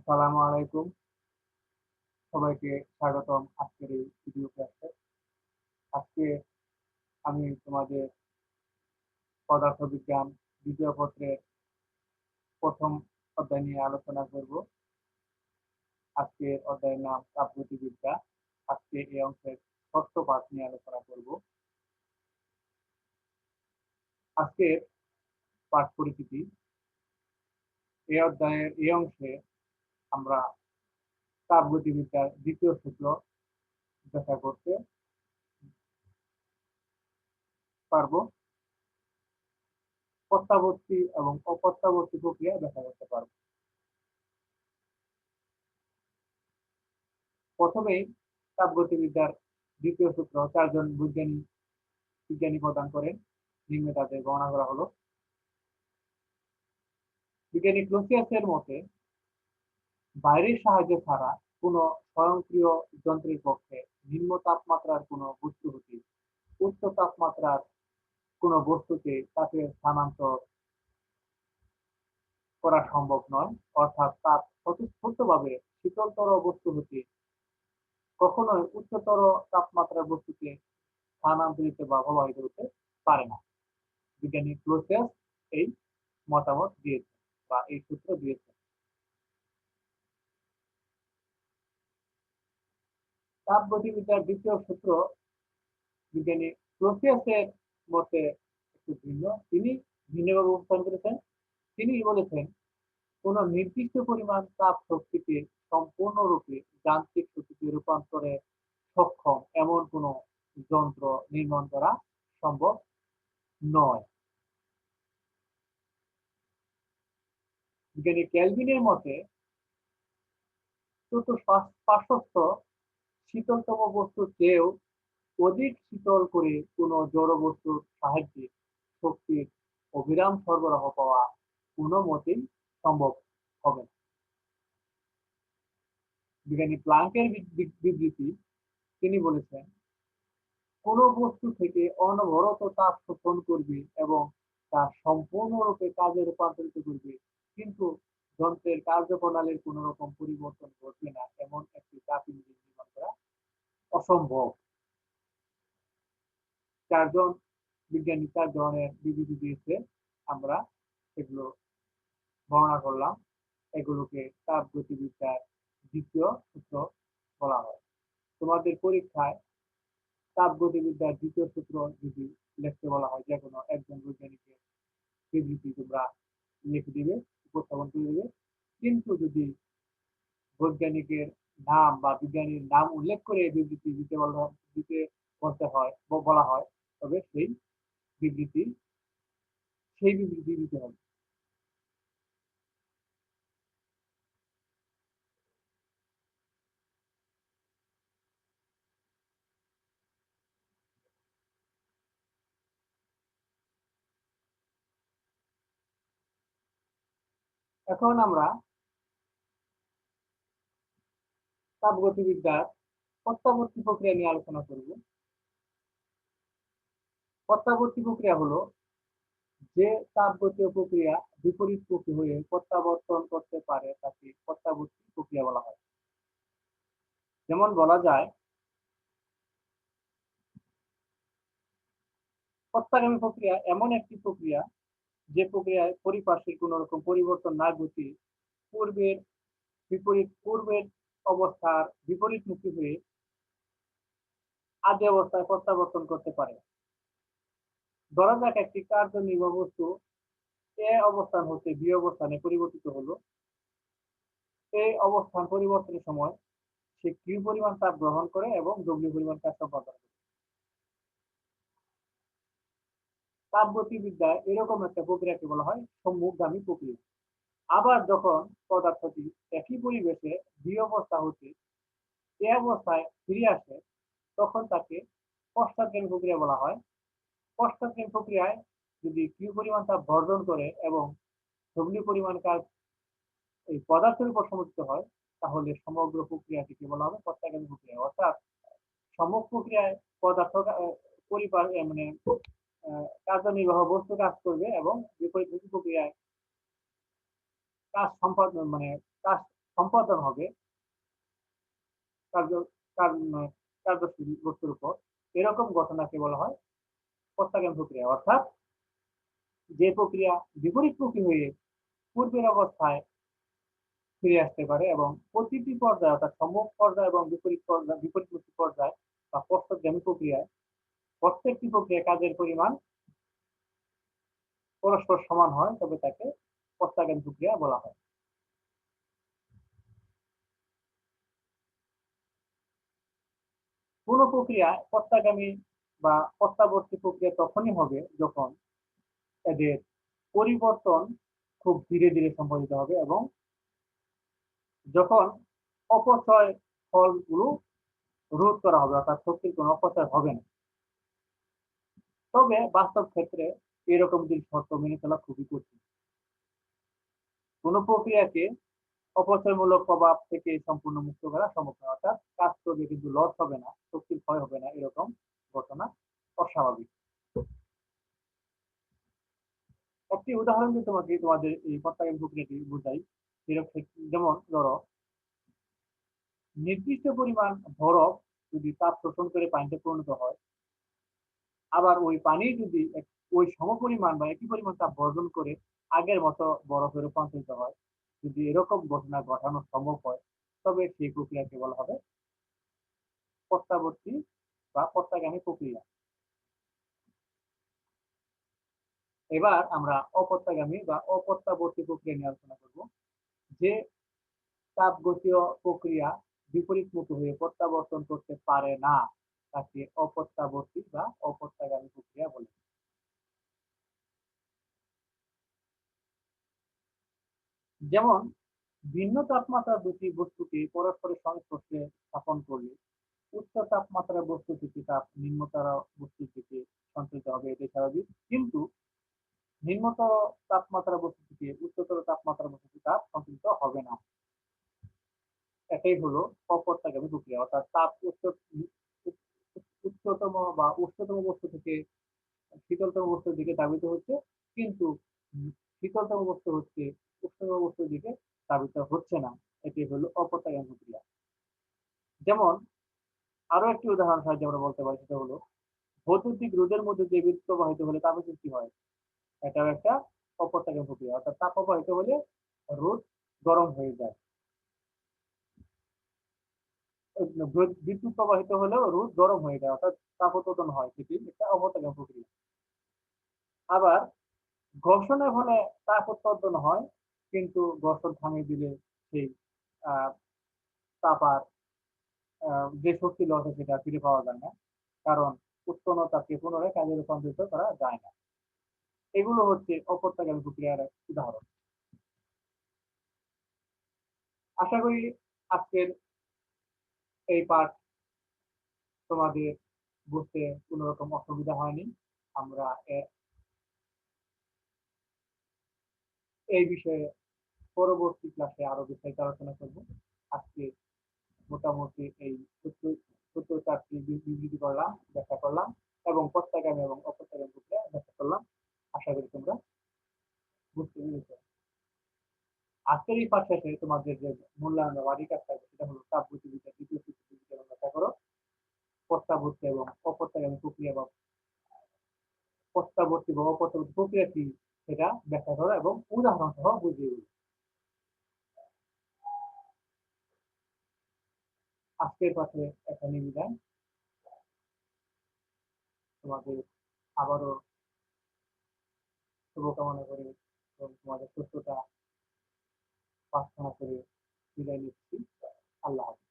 আসসালামু আলাইকুম। সবাইকে স্বাগতম আজকের এই ভিডিও ক্লাসে আজকে আমি তোমাদের পদার্থবিজ্ঞান দ্বিতীয় পত্রের প্রথম অধ্যায় নিয়ে আলোচনা করব। আজকে অধ্যায়ের নাম তাপগতিবিদ্যা আজকে এই অংশের ষষ্ঠ পাঠ নিয়ে আলোচনা করব। আজকের পাঠ পরিচিতি। এই অধ্যায়ের এই অংশে আমরা তাপগতিবিদ্যার দ্বিতীয় সূত্র ব্যাখ্যা করতে পারব। প্রত্যাবর্তী এবং অপ্রত্যাবর্তী প্রক্রিয়া ব্যাখ্যা করতে পারব। প্রথমেই তাপগতিবিদ্যার দ্বিতীয় সূত্র চারজন বিজ্ঞানী বিজ্ঞানী প্রদান করেন। নিম্নে তাদের গণনা করা হলো। বিজ্ঞানী ক্লোসিয়াসের মতে বাইরের সাহায্য ছাড়া কোনো স্বয়ংক্রিয় যন্ত্রের পক্ষে নিম্ন তাপমাত্রার কোনো বস্তু হতে উচ্চ তাপমাত্রার কোনো বস্তুকে তাপের স্থানান্তর করা সম্ভব নয়। অর্থাৎ তাপ স্বতঃস্ফূর্তভাবে শীতলতর বস্তু হতে কখনোই উচ্চতর তাপমাত্রার বস্তুকে স্থানান্তরিত বা প্রবাহিত হতে পারে না। বিজ্ঞানী ক্লোসিয়াস এই মতামত দিয়েছে বা এই সূত্র দিয়েছে তাপ গতিবিদ্যার দ্বিতীয় সূত্র বিজ্ঞানী ক্লোসিয়াসের মতে একটু ভিন্ন। তিনি ভিন্নভাবে উপস্থাপন করেছেন। তিনি বলেছেন, কোন নির্দিষ্ট পরিমাণ তাপ শক্তিকে সম্পূর্ণরূপে যান্ত্রিক শক্তিতে রূপান্তরে সক্ষম এমন কোন যন্ত্র নির্মাণ করা সম্ভব নয়। বিজ্ঞানী ক্যালভিনের মতে পার্শ্বস্থ শীতলতম বস্তু চেয়েও অধিক শীতল করে কোনো জড় বস্তুর সাহায্যে শক্তির অবিরাম সরবরাহ পাওয়া কোনো মতেই সম্ভব হবে না। বিজ্ঞানী প্লাঙ্কের বিবৃতি তিনি বলেছেন, কোন বস্তু থেকে অনবরত তাপ শোষণ করবে এবং তা সম্পূর্ণরূপে কাজে রূপান্তরিত করবে, কিন্তু যন্ত্রের কার্যপ্রণালীর কোন রকম পরিবর্তন ঘটবে না, এমন একটি তাপ ইঞ্জিন নির্মাণ করা অসম্ভব। চারজন বিজ্ঞানী চার ধরনের বিবৃতি দিয়েছে, আমরা এগুলো বর্ণনা করলাম। এগুলোকে তাপ গতিবিদ্যার দ্বিতীয় সূত্র বলা হয়। তোমাদের পরীক্ষায় তাপ গতিবিদ্যার দ্বিতীয় সূত্র যদি লিখতে বলা হয়, যে কোনো একজন বৈজ্ঞানিকের বিবৃতি তোমরা লিখে দিবে। উপস্থাপন করে দেবে। কিন্তু যদি বৈজ্ঞানিকের নাম বা বিজ্ঞানীর নাম উল্লেখ করে বিবৃতি দিতে বলা দিতে বলতে হয় বলা হয়, তবে সেই বিবৃতি সেই বিবৃতি দিতে হবে। এখন আমরা তাপগতিবিদ্যার প্রত্যাবর্তী প্রক্রিয়া নিয়ে আলোচনা করব। প্রত্যাবর্তী প্রক্রিয়া হলো যে তাপগতীয় প্রক্রিয়া বিপরীতমুখী হয়ে প্রত্যাবর্তন করতে পারে তাকে প্রত্যাবর্তী প্রক্রিয়া বলা হয়। যেমন বলা যায়, প্রত্যাগামী প্রক্রিয়া এমন একটি প্রক্রিয়া যে প্রক্রিয়ায় পরিপার্শ্বিক কোন রকম পরিবর্তন না ঘটে, পূর্বের বিপরীত, পূর্বের অবস্থার বিপরীত বিপরীতমুখী হয়ে আদি অবস্থায় প্রত্যাবর্তন করতে পারে। ধরা যাক একটি কার্যনির্বাহ বস্তু, এ অবস্থান হতে বি অবস্থানে পরিবর্তিত হলো। এই অবস্থান পরিবর্তনের সময় সে কিউ পরিমাণ তাপ গ্রহণ করে এবং ডব্লিউ পরিমাণ তাপ সম্পাদন করে? তাপগতিবিদ্যায় এরকম একটা প্রক্রিয়াকে বলা হয় সম্মুখগামী প্রক্রিয়া। আবার যখন পদার্থটি একই পরিবেশে অবস্থা হতে এ অবস্থায় ফিরে আসে, তখন তাকে পশ্চাৎগামী প্রক্রিয়া বলা হয়। পশ্চাৎগামী প্রক্রিয়ায় যদি কিউ পরিমাণ তাপ বর্জন করে এবং ডব্লিউ পরিমাণ কাজ এই পদার্থের উপর সমর্থিত হয়, তাহলে সমগ্র প্রক্রিয়াটিকে বলা হবে পশ্চাৎগামী প্রক্রিয়া। অর্থাৎ সমগ্র প্রক্রিয়ায় পদার্থ পরিবার মানে কার্যনির্বাহ বস্তু কাজ করবে এবং বিপরীত প্রক্রিয়ায় কাজ সম্পাদন মানে কাজ সম্পাদন হবে কার্য কার্যশীল বস্তুর উপর। এরকম ঘটনাকে বলা হয় প্রত্যাগামী প্রক্রিয়া। অর্থাৎ যে প্রক্রিয়া বিপরীত বিপরীতমুখী হয়ে পূর্বের অবস্থায় ফিরে আসতে পারে এবং প্রতিটি পর্যায়ে অর্থাৎ সম্মুখ পর্যায় এবং বিপরীত পর্যায় বিপরীতমুখী পর্যায় বা পশ্চাৎগামী প্রক্রিয়ায় প্রত্যেকটি প্রক্রিয়া কাজের পরিমাণ পরস্পর সমান হয়, তবে তাকে পশ্চাৎগামী প্রক্রিয়া বলা হয়। কোন প্রক্রিয়া পশ্চাগামী বা পশ্চাবর্তী প্রক্রিয়া তখনই হবে যখন এদের পরিবর্তন খুব ধীরে ধীরে সম্পাদিত হবে এবং যখন অপচয় ফলগুলো রোধ করা হবে, অর্থাৎ শক্তির কোনো অপচয় হবে না। তবে বাস্তব ক্ষেত্রে এরকম দিন শর্ত মেনে চলা খুবই কঠিন। কোন প্রক্রিয়াকে অপচয়মূলক প্রভাব থেকে সম্পূর্ণ মুক্ত করা সম্ভব নয়, অর্থাৎ কাজ করবে কিন্তু লস হবে না, শক্তির ক্ষয় হবে না, এরকম ঘটনা অস্বাভাবিক। একটি উদাহরণ দিয়ে তোমাকে, তোমাদের এই পত্তাগামী প্রক্রিয়াটি বোঝাই। যেমন ধরো, নির্দিষ্ট পরিমাণ বরফ যদি তাপ শোষণ করে পানিতে পরিণত হয় আবার ওই পানি যদি ওই সমপরিমাণ বা একই পরিমাণ তাপ বর্জন করে আগের মতো বরফে রূপান্তরিত হয়, যদি এরকম ঘটনা ঘটানো সম্ভব হয়, তবে সেই প্রক্রিয়াকে বলা হবে প্রত্যাবর্তী বা প্রত্যাগামী প্রক্রিয়া। এবার আমরা অপত্যাগামী বা অপত্যাবর্তী প্রক্রিয়া নিয়ে আলোচনা করব, যে তাপগতীয় প্রক্রিয়া বিপরীতমুখী হয়ে প্রত্যাবর্তন করতে পারে না। তাকে অপত্যাবর্তী বা অপত্যাগামী প্রক্রিয়া বলে। যেমন, ভিন্ন তাপমাত্রার দুটি বস্তুকে পরস্পরের সংস্পর্শে স্থাপন করলে উচ্চ তাপমাত্রার বস্তু থেকে তাপ নিম্নতর বস্তু থেকে সঞ্চালিত হবে, এটাই স্বাভাবিক। কিন্তু নিম্নতর তাপমাত্রা বস্তু থেকে উচ্চতর তাপমাত্রা বস্তু তাপ সঞ্চালিত হবে না। এটাই হলো অপত্যাগামী প্রক্রিয়া, অর্থাৎ তাপ উচ্চ উচ্চতম বা উচ্চতম বস্তু থেকে শীতলতম বস্তুর দিকে দাবিত হচ্ছে, কিন্তু শীতলতম বস্তু হচ্ছে উষ্ণতম বস্তুর দিকে দাবিত হচ্ছে না। এটি হলো অপত্যাগামী প্রক্রিয়া। যেমন আরও একটি উদাহরণ সাহায্যে আমরা বলতে পারি, সেটা হলো বৈদ্যুতিক রোদের মধ্যে যে বিদ্যুৎ প্রবাহিত হলে তাপের সৃষ্টি হয়, এটাও একটা অপত্যাগামী প্রক্রিয়া। অর্থাৎ তাপ প্রবাহিত হলে রোদ গরম হয়ে যায়। বিদ্যুৎ প্রবাহিত হলেও রোদ গরম হয়ে যায়, অর্থাৎ তাপ উৎপাদন হয় সেটি একটা অপত্যাগামী প্রক্রিয়া। আবার ঘর্ষণের ফলে তাপ উৎপাদন হয়, কিন্তু ঘর্ষণ থামিয়ে দিলে সেই তাপ আর যে শক্তি লস সেটা ফিরে পাওয়া যায় না, কারণ উৎপন্ন পুনরায় কাজে রূপান্তরিত করা যায় না। এগুলো হচ্ছে অপত্যাগামী প্রক্রিয়ার উদাহরণ। আশা করি আজকের এই পাঠ তোমাদের বুঝতে কোন রকম অসুবিধা হয়নি। আমরা এই বিষয়ে পরবর্তী ক্লাসে আরও বিস্তারিত আলোচনা করব। আজকে মোটামুটি এই সত্তর চারটি বিবৃতি করলাম, ব্যাখ্যা করলাম এবং প্রত্যাগামী এবং অপ্রত্যাগামী প্রক্রিয়া ব্যাখ্যা করলাম। আশা করি তোমরা বুঝতে পেরেছ। আজকের এই পাঠ শেষে তোমাদের যে মূল্যায়ন বাড়ি কাজ থাকবে সেটা হলো তাপ গতিবিদ্যা তৃতীয় বিজ্ঞান ব্যাখ্যা করো প্রত্যাবর্তী এবং অপ্রত্যাগামী প্রক্রিয়া বা প্রত্যাবর্তী বা অপ্রত্যাবর্তী প্রক্রিয়া কি সেটা ব্যাখ্যা করো এবং উদাহরণ সহ বুঝিয়ে দিই আজকের পাঠে এখানে বিদায়। তোমাদের আবারও শুভকামনা করে এবং তোমাদের সুস্থতা প্রার্থনা করে বিদায় নিচ্ছি। আল্লাহ হাফিজ।